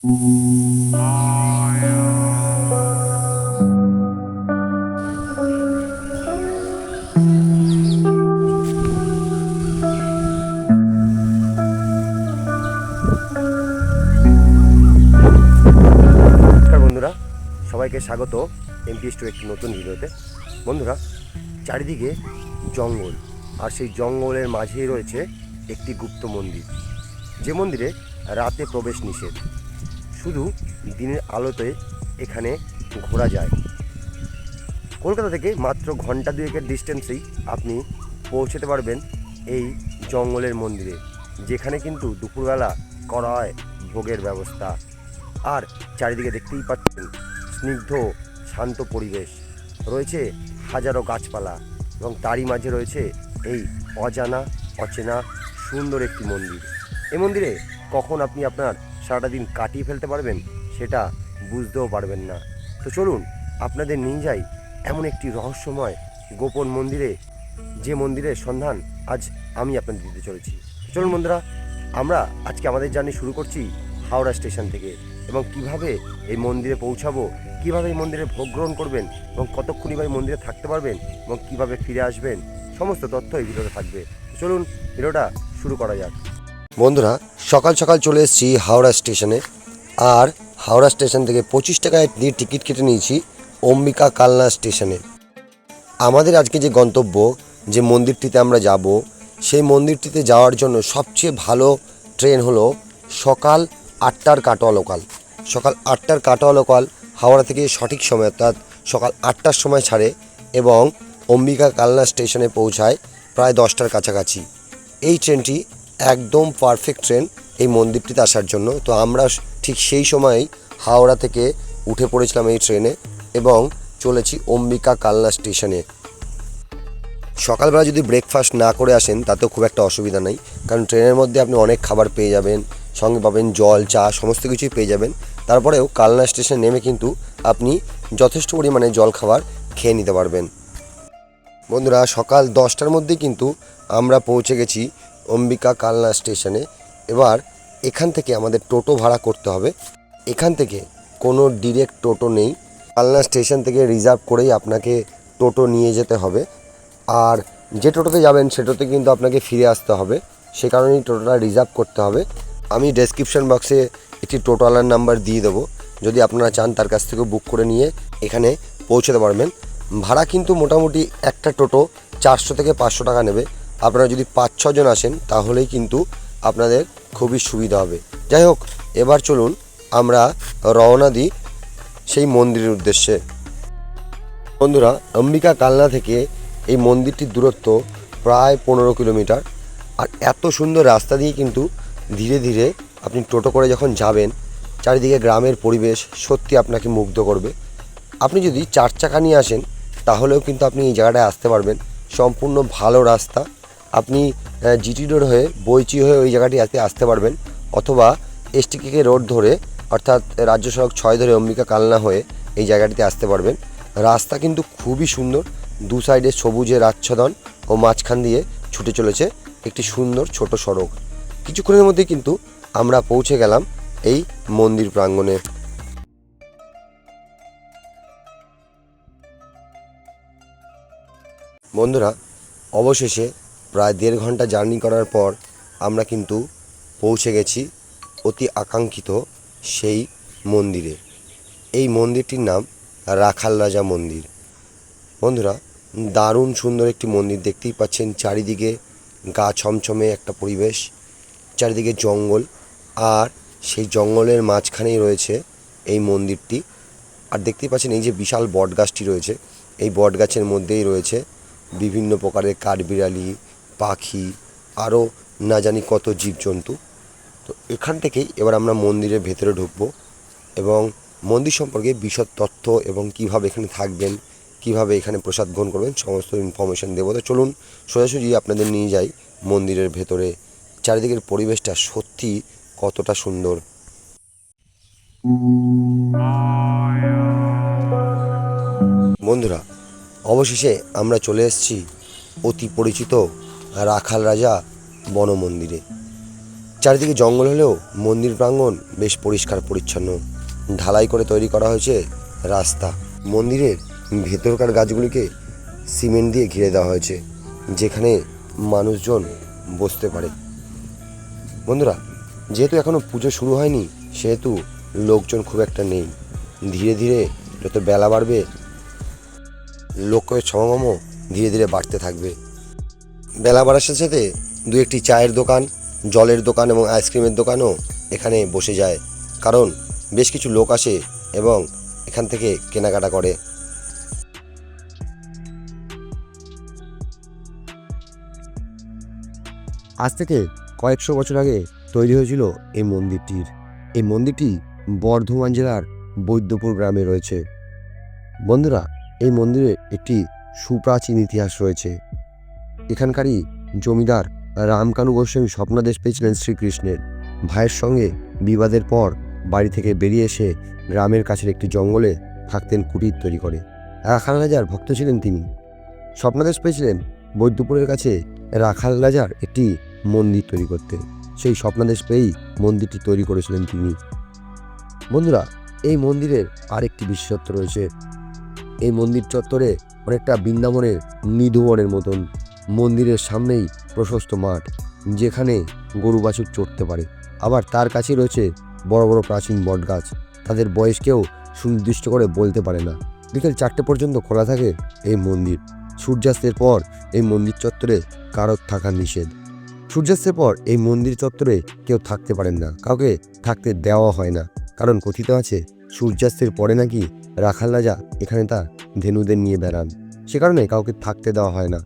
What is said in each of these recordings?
সবাইকে স্বাগত amps two একটি নতুন ভিডিওতে। বন্ধুরা, চারিদিকে জঙ্গল, আর সেই জঙ্গলের মাঝেই রয়েছে একটি গুপ্ত মন্দির। যে মন্দিরে রাতে প্রবেশ নিষেধ। শুধু দিনের আলোতে এখানে ঘোরা যায়। কলকাতা থেকে মাত্র ঘণ্টা দুয়েকের ডিস্টেন্সেই আপনি পৌঁছতে পারবেন এই জঙ্গলের মন্দিরে, যেখানে কিন্তু দুপুরবেলা করা হয় ভোগের ব্যবস্থা। আর চারিদিকে দেখতেই পাচ্ছেন স্নিগ্ধ, শান্ত পরিবেশ। রয়েছে হাজারো গাছপালা এবং তারই মাঝে রয়েছে এই অজানা, অচেনা, সুন্দর একটি মন্দির। এই মন্দিরে কখন আপনি আপনার সারাটা দিন কাটিয়ে ফেলতে পারবেন, সেটা বুঝতেও পারবেন না। তো চলুন, আপনাদের নিয়ে যাই এমন একটি রহস্যময় গোপন মন্দিরে, যে মন্দিরের সন্ধান আজ আমি আপনাদের দিতে চলেছি। চলুন বন্ধুরা, আমরা আজকে আমাদের জার্নি শুরু করছি হাওড়া স্টেশন থেকে, এবং কীভাবে এই মন্দিরে পৌঁছাবো, কীভাবে এই মন্দিরে ভোগ গ্রহণ করবেন, এবং কতক্ষণই বা এই মন্দিরে থাকতে পারবেন, এবং কীভাবে ফিরে আসবেন, সমস্ত তথ্য এই ভিডিওতে থাকবে। চলুন, ভিডিওটা শুরু করা যাক। বন্ধুরা, সকাল সকাল চলে এসেছি হাওড়া স্টেশনে। আর হাওড়া স্টেশন থেকে পঁচিশ টাকায় দিয়ে টিকিট কেটে নিয়েছি অম্বিকা কালনা স্টেশনে। আমাদের আজকে যে গন্তব্য, যে মন্দিরটিতে আমরা যাব, সেই মন্দিরটিতে যাওয়ার জন্য সবচেয়ে ভালো ট্রেন হলো সকাল আটটার কাটোয়া লোকাল সকাল আটটার কাটোয়া লোকাল হাওড়া থেকে সঠিক সময়, অর্থাৎ সকাল আটটার সময় ছাড়ে এবং অম্বিকা কালনা স্টেশনে পৌঁছায় প্রায় দশটার কাছাকাছি। এই ট্রেনটি একদম পারফেক্ট ট্রেন এই মন্দিরটিতে আসার জন্য। তো আমরা ঠিক সেই সময়ই হাওড়া থেকে উঠে পড়েছিলাম এই ট্রেনে এবং চলেছি অম্বিকা কালনা স্টেশনে সকালবেলা যদি ব্রেকফাস্ট না করে আসেন, তাতেও খুব একটা অসুবিধা নেই। কারণ ট্রেনের মধ্যে আপনি অনেক খাবার পেয়ে যাবেন, সঙ্গে পাবেন জল, চা, সমস্ত কিছুই পেয়ে যাবেন। তারপরেও কালনা স্টেশনে নেমে কিন্তু আপনি যথেষ্ট পরিমাণে জল খাবার খেয়ে নিতে পারবেন। বন্ধুরা, সকাল দশটার মধ্যেই কিন্তু আমরা পৌঁছে গেছি অম্বিকা কালনা স্টেশনে। এবার এখান থেকে আমাদের টোটো ভাড়া করতে হবে। এখান থেকে কোনো ডিরেক্ট টোটো নেই। কালনা স্টেশন থেকে রিজার্ভ করেই আপনাকে টোটো নিয়ে যেতে হবে। আর যে টোটোতে যাবেন, সেটাতে কিন্তু আপনাকে ফিরে আসতে হবে। সে কারণেই টোটোটা রিজার্ভ করতে হবে। আমি ডেসক্রিপশন বক্সে একটি টোটোওয়ালার নাম্বার দিয়ে দেবো। যদি আপনারা চান তার কাছ থেকে বুক করে নিয়ে এখানে পৌঁছতে পারবেন। ভাড়া কিন্তু মোটামুটি একটা টোটো চারশো থেকে পাঁচশো টাকা নেবে। আপনারা যদি পাঁচ ছজন আসেন, তাহলেই কিন্তু আপনাদের খুবই সুবিধা হবে। যাই হোক, এবার চলুন আমরা রওনা দিই সেই মন্দিরের উদ্দেশ্যে। বন্ধুরা, অম্বিকা কালনা থেকে এই মন্দিরটির দূরত্ব প্রায় পনেরো কিলোমিটার। আর এত সুন্দর রাস্তা দিয়ে কিন্তু ধীরে ধীরে আপনি টোটো করে যখন যাবেন, চারিদিকে গ্রামের পরিবেশ সত্যি আপনাকে মুগ্ধ করবে। আপনি যদি চার চাকা নিয়ে আসেন, তাহলেও কিন্তু আপনি এই জায়গাটায় আসতে পারবেন। সম্পূর্ণ ভালো রাস্তা। আপনি জিটি রোড হয়ে বইচি হয়ে ওই জায়গাটিতে আসতে পারবেন। অথবা এসটিকে রোড ধরে, অর্থাৎ রাজ্য সড়ক ছয় ধরে অম্বিকা কালনা হয়ে এই জায়গাটিতে আসতে পারবেন। রাস্তা কিন্তু খুবই সুন্দর। দু সাইডে সবুজের আচ্ছাদন ও মাঝখান দিয়ে ছুটে চলেছে একটি সুন্দর ছোট সড়ক। কিছুক্ষণের মধ্যে কিন্তু আমরা পৌঁছে গেলাম এই মন্দির প্রাঙ্গণে। বন্ধুরা, অবশেষে প্রায় দেড় ঘণ্টা জার্নি করার পর আমরা কিন্তু পৌঁছে গেছি অতি আকাঙ্ক্ষিত সেই মন্দিরে। এই মন্দিরটির নাম রাখাল রাজা মন্দির। বন্ধুরা, দারুণ সুন্দর একটি মন্দির দেখতেই পাচ্ছেন চারিদিকে গা ছমছমে একটা পরিবেশ, চারিদিকে জঙ্গল আর সেই জঙ্গলের মাঝখানেই রয়েছে এই মন্দিরটি। আর দেখতেই পাচ্ছেন এই যে বিশাল বট গাছটি রয়েছে, এই বট গাছের মধ্যেই রয়েছে বিভিন্ন প্রকারের কাঠবিড়ালি পাখি আরও না জানি কত জীবজন্তু। তো এখান থেকেই এবার আমরা মন্দিরের ভেতরে ঢুকবো এবং মন্দির সম্পর্কে বিশদ তথ্য এবং কীভাবে এখানে থাকবেন, কীভাবে এখানে প্রসাদ গ্রহণ করবেন, সমস্ত ইনফরমেশান দেবো। তো চলুন সোজাসুজি আপনাদের নিয়ে যাই মন্দিরের ভেতরে। চারিদিকের পরিবেশটা সত্যি কতটা সুন্দর। বন্ধুরা, অবশেষে আমরা চলে এসেছি অতি পরিচিত রাখাল রাজা বন মন্দিরে চারিদিকে জঙ্গল হলেও মন্দির প্রাঙ্গণ বেশ পরিষ্কার পরিচ্ছন্ন। ঢালাই করে তৈরি করা হয়েছে রাস্তা। মন্দিরের ভেতরকার গাছগুলিকে সিমেন্ট দিয়ে ঘিরে দেওয়া হয়েছে, যেখানে মানুষজন বসতে পারে। বন্ধুরা, যেহেতু এখনও পুজো শুরু হয়নি, সেহেতু লোকজন খুব একটা নেই। ধীরে ধীরে যত বেলা বাড়বে, লোকের সমাগমও ধীরে ধীরে বাড়তে থাকবে। বেলা বাড়ার সাথে সাথে দু একটি চায়ের দোকান, জলের দোকান এবং আইসক্রিমের দোকানও এখানে বসে যায়। কারণ বেশ কিছু লোক আসে এবং এখান থেকে কেনাকাটা করে। আজ থেকে কয়েকশো বছর আগে তৈরি হয়েছিল এই মন্দিরটির। এই মন্দিরটি বর্ধমান জেলার বৈদ্যপুর গ্রামে রয়েছে। বন্ধুরা, এই মন্দিরে একটি সুপ্রাচীন ইতিহাস রয়েছে। এখানকারই জমিদার রামকানু গোস্বামী স্বপ্নাদেশ পেয়েছিলেন শ্রীকৃষ্ণের। ভাইয়ের সঙ্গে বিবাদের পর বাড়ি থেকে বেরিয়ে এসে গ্রামের কাছের একটি জঙ্গলে থাকতেন কুটির তৈরি করে। রাখাল রাজার ভক্ত ছিলেন তিনি। স্বপ্নাদেশ পেয়েছিলেন বৈদ্যপুরের কাছে রাখাল রাজার একটি মন্দির তৈরি করতে। সেই স্বপ্নাদেশ পেয়েই মন্দিরটি তৈরি করেছিলেন তিনি। বন্ধুরা, এই মন্দিরের আরেকটি বিশেষত্ব রয়েছে। এই মন্দির চত্বরে অনেকটা বৃন্দাবনের নিধুবনের মতন মন্দিরের সামনেই প্রশস্ত মাঠ, যেখানে গরু বাছুর চড়তে পারে। আবার তার কাছেই রয়েছে বড় বড় প্রাচীন বটগাছ। তাদের বয়স কেউ সুনির্দিষ্ট করে বলতে পারে না। বিকেল চারটে পর্যন্ত খোলা থাকে এই মন্দির। সূর্যাস্তের পর এই মন্দির চত্বরে কারোর থাকা নিষেধ। সূর্যাস্তের পর এই মন্দির চত্বরে কেউ থাকতে পারেন না, কাউকে থাকতে দেওয়া হয় না। কারণ কথিত আছে, সূর্যাস্তের পরে নাকি রাখাল রাজা এখানে তা ধেনুদের নিয়ে বেড়ান। সে কারণে কাউকে থাকতে দেওয়া হয় না।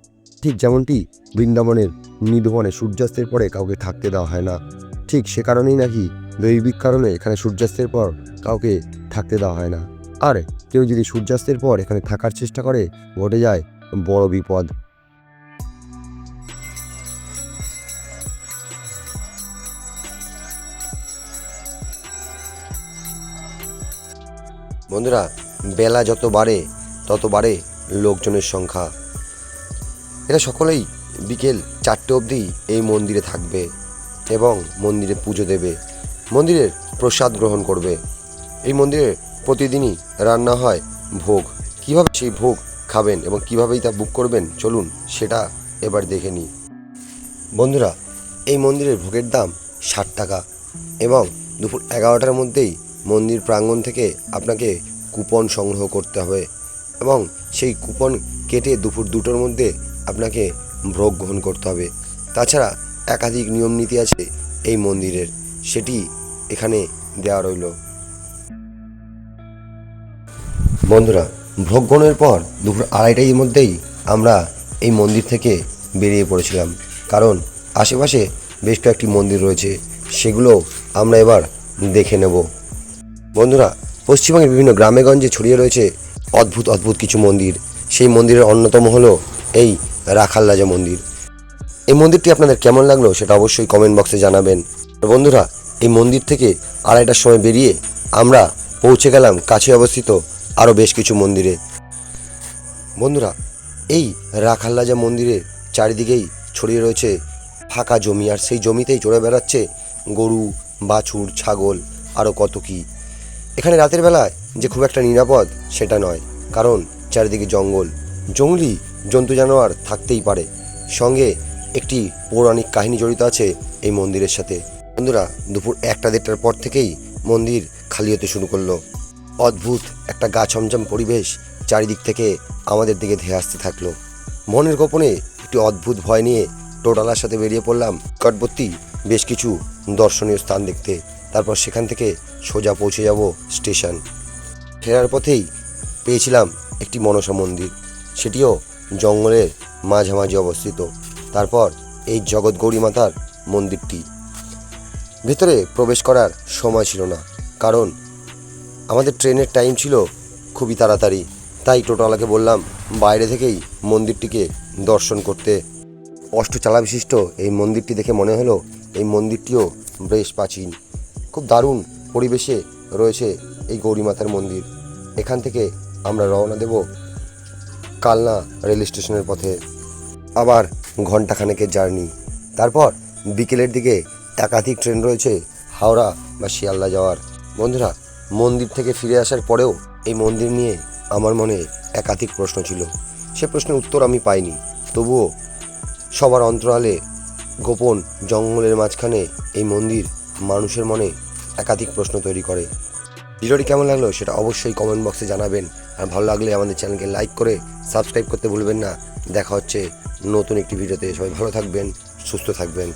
ঠিক যেমনটি বৃন্দাবনের নিধবনে সূর্যাস্তের পরে কাউকে থাকতে দেওয়া হয় না, ঠিক সে কারণেই নাকি দৈবিক কারণে এখানে সূর্যাস্তের পর কাউকে থাকতে দেওয়া হয় না। আর কেউ যদি সূর্যাস্তের পর এখানে থাকার চেষ্টা করে, ঘটে যায় বড় বিপদ। বন্ধুরা, বেলা যত বাড়ে, তত বাড়ে লোকজনের সংখ্যা। এরা সকলেই বিকেল চারটে অবধি এই মন্দিরে থাকবে এবং মন্দিরে পুজো দেবে, মন্দিরের প্রসাদ গ্রহণ করবে। এই মন্দিরে প্রতিদিনই রান্না হয় ভোগ। কীভাবে সেই ভোগ খাবেন এবং কিভাবেই তা বুক করবেন, চলুন সেটা এবার দেখে নিই। বন্ধুরা, এই মন্দিরের ভোগের দাম ষাট টাকা এবং দুপুর এগারোটার মধ্যেই মন্দির প্রাঙ্গণ থেকে আপনাকে কুপন সংগ্রহ করতে হবে এবং সেই কুপন কেটে দুপুর দুটোর মধ্যে আপনাকে ভোগ গ্রহণ করতে হবে। তাছাড়া একাধিক নিয়ম নীতি আছে এই মন্দিরের। সেটি এখানে দেওয়া রইল। বন্ধুরা, ভোগ গ্রহণের পর দুপুর আড়াইটার মধ্যেই আমরা এই মন্দির থেকে বেরিয়ে পড়েছিলাম। কারণ আশেপাশে বেশ কয়েকটি মন্দির রয়েছে, সেগুলো আমরা এবার দেখে নেব। বন্ধুরা, পশ্চিমবঙ্গের বিভিন্ন গ্রামেগঞ্জে ছড়িয়ে রয়েছে অদ্ভুত অদ্ভুত কিছু মন্দির। সেই মন্দিরের অন্যতম হলো এই রাখাল রাজা মন্দির। এই মন্দিরটি আপনাদের কেমন লাগল সেটা অবশ্যই কমেন্ট বক্সে জানাবেন। বন্ধুরা, এই মন্দির থেকে আড়াইটার সময় বেরিয়ে আমরা পৌঁছে গেলাম কাছে অবস্থিত আরও বেশ কিছু মন্দিরে। বন্ধুরা, এই রাখাল রাজা মন্দিরের চারিদিকেই ছড়িয়ে রয়েছে ফাঁকা জমি, আর সেই জমিতেই চড়ে বেড়াচ্ছে গরু, বাছুর, ছাগল আরও কত কী। এখানে রাতের বেলায় যে খুব একটা নিরাপদ সেটা নয়, কারণ চারিদিকে জঙ্গল। জঙ্গলি জন্তু জানোয়ার থাকতেই পারে। সঙ্গে একটি পৌরাণিক কাহিনী জড়িত আছে এই মন্দিরের সাথে। বন্ধুরা, দুপুর একটা দেড়টার পর থেকেই মন্দির খালি হতে শুরু করল। অদ্ভুত একটা গা ছমছম পরিবেশ চারিদিক থেকে আমাদের দিকে ধেয়ে আসতে থাকল। মনের গোপনে একটি অদ্ভুত ভয় নিয়ে টোটালার সাথে বেরিয়ে পড়লাম নিকটবর্তী বেশ কিছু দর্শনীয় স্থান দেখতে। তারপর সেখান থেকে সোজা পৌঁছে যাব স্টেশন। ফেরার পথেই পেয়েছিলাম একটি মনসা মন্দির। সেটিও জঙ্গলের মাঝামাঝি অবস্থিত। তারপর এই জগৎ গৌরী মাতার মন্দিরটি। ভেতরে প্রবেশ করার সময় ছিল না, কারণ আমাদের ট্রেনের টাইম ছিল খুবই তাড়াতাড়ি। তাই টোটোওয়ালাকে বললাম, বাইরে থেকেই মন্দিরটিকে দর্শন করতে। অষ্টচালা বিশিষ্ট এই মন্দিরটি দেখে মনে হলো, এই মন্দিরটিও বেশ প্রাচীন। খুব দারুণ পরিবেশে রয়েছে এই গৌরীমাতার মন্দির। এখান থেকে আমরা রওনা দেব কালনা রেল স্টেশনের পথে। আবার ঘন্টাখানেকের জার্নি। তারপর বিকেলের দিকে একাধিক ট্রেন রয়েছে হাওড়া বা শিয়ালদা যাওয়ার। বন্ধুরা, মন্দির থেকে ফিরে আসার পরেও এই মন্দির নিয়ে আমার মনে একাধিক প্রশ্ন ছিল। সে প্রশ্নের উত্তর আমি পাইনি। তবুও সবার অন্তরালে গোপন জঙ্গলের মাঝখানে এই মন্দির মানুষের মনে একাধিক প্রশ্ন তৈরি করে। ভিডিওটি কেমন লাগল সেটা অবশ্যই কমেন্ট বক্সে জানাবেন। আর ভালো লাগলে আমাদের চ্যানেলকে লাইক করে সাবস্ক্রাইব করতে ভুলবেন না। দেখা হচ্ছে নতুন একটি ভিডিওতে। সবাই ভালো থাকবেন, সুস্থ থাকবেন।